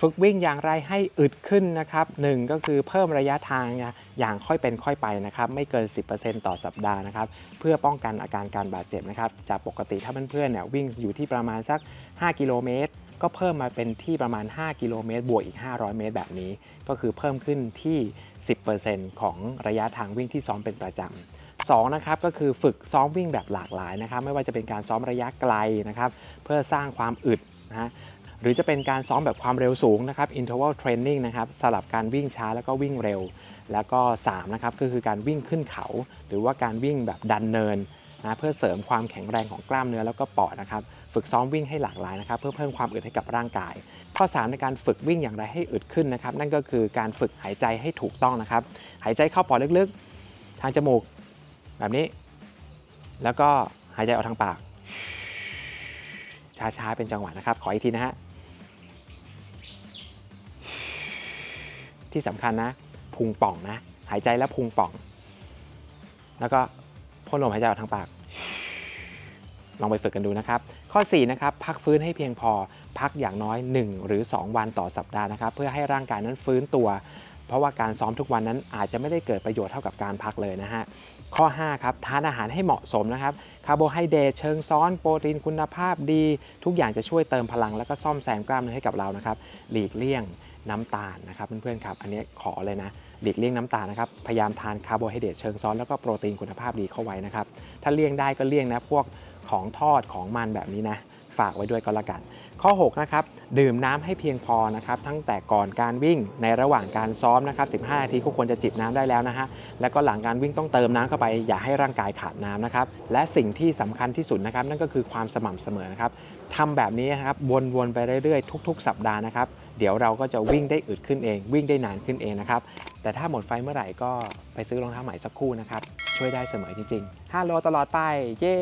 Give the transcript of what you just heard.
ฝึกวิ่งอย่างไรให้อึดขึ้นนะครับหนึ่งก็คือเพิ่มระยะทางอย่างค่อยเป็นค่อยไปนะครับไม่เกิน 10%ต่อสัปดาห์นะครับเพื่อป้องกันอาการการบาดเจ็บนะครับจากปกติถ้าเพื่อนๆเนี่ยวิ่งอยู่ที่ประมาณสัก 5 กิโลเมตรก็เพิ่มมาเป็นที่ประมาณ 5 กิโลเมตร บวกอีก 500 เมตร แบบนี้ ก็คือเพิ่มขึ้นที่ 10%ของระยะทางวิ่งที่ซ้อมเป็นประจำสองนะครับก็คือฝึกซ้อมวิ่งแบบหลากหลายนะครับ ไม่ว่าจะเป็นการซ้อมระยะไกลนะครับ เพื่อสร้างความอึดนะฮะ หรือจะเป็นการซ้อมแบบความเร็วสูงนะครับ interval training นะครับสลับการวิ่งช้าแล้วก็วิ่งเร็ว แล้วก็3นะครับก็คือการวิ่งขึ้นเขา หรือว่าการวิ่งแบบดันเนินนะเพื่อเสริมความแข็งแรงของกล้ามเนื้อแล้วก็ปอดนะครับฝึกซ้อมวิ่งให้หลากหลายนะครับ เพื่อเพิ่มความอึดให้กับร่างกาย ข้อสามในการฝึกวิ่งอย่างไรให้อึดขึ้นนะครับ นั่นก็คือการฝึกหายใจให้ถูกต้องนะครับ หายใจเข้าปอดลึกๆ ทางจมูก แบบนี้ แล้วก็หายใจออกทางปาก ช้าๆ เป็นจังหวะนะครับ ขออีกทีนะฮะ ที่สำคัญนะพุงป่องนะ หายใจแล้วพุงป่อง แล้วก็พ่นลมหายใจออกทางปาก ลองไปฝึกกันดูนะครับ ข้อ4นะครับพักฟื้นให้เพียงพอพักอย่างน้อย 1 หรือ 2 วันต่อสัปดาห์นะครับ เพื่อให้ร่างกายนั้นฟื้นตัว เพราะว่าการซ้อมทุกวันนั้นอาจจะไม่ได้เกิดประโยชน์เท่ากับการพักเลยนะฮะข้อ 5 ครับ ทานอาหารให้เหมาะสมนะครับ คาร์โบไฮเดรตเชิงซ้อน โปรตีนคุณภาพดี ทุกอย่างจะช่วยเติมพลัง แล้วก็ซ่อมแซมกล้ามเนื้อให้กับเรานะครับ หลีกเลี่ยง น้ำตาลนะครับเพื่อนๆครับ อันนี้ขอเลยนะหลีกเลี่ยงน้ำตาลนะครับพยายามทานคาร์โบไฮเดรตเชิงซ้อนแล้วก็โปรตีนคุณภาพดีเข้าไว้นะครับถ้าเลี่ยงได้ก็เลี่ยงนะพวกของทอดของมันแบบนี้นะ ฝากไว้ด้วยก็แล้วกัน ข้อ 6 นะครับ ดื่มน้ำให้เพียงพอนะครับ ตั้งแต่ก่อนการวิ่งในระหว่างการซ้อมนะครับ 15 นาทีก็ควรจะจิบน้ำได้แล้วนะฮะ แล้วก็หลังการวิ่งต้องเติมน้ำเข้าไป อย่าให้ร่างกายขาดน้ำนะครับ และสิ่งที่สำคัญที่สุดนะครับ นั่นก็คือความสม่ำเสมอนะครับทำแบบนี้นะครับ วนๆไปเรื่อยๆ ทุก ๆ สัปดาห์นะครับ เดี๋ยวเราก็จะวิ่งได้อึดขึ้นเอง วิ่งได้นานขึ้นเองนะครับ แต่ถ้าหมดไฟเมื่อไหร่ก็ไปซื้อรองเท้าใหม่สักคู่นะครับ ช่วยได้เสมอจริงๆฮัลโหลตลอดไป เย้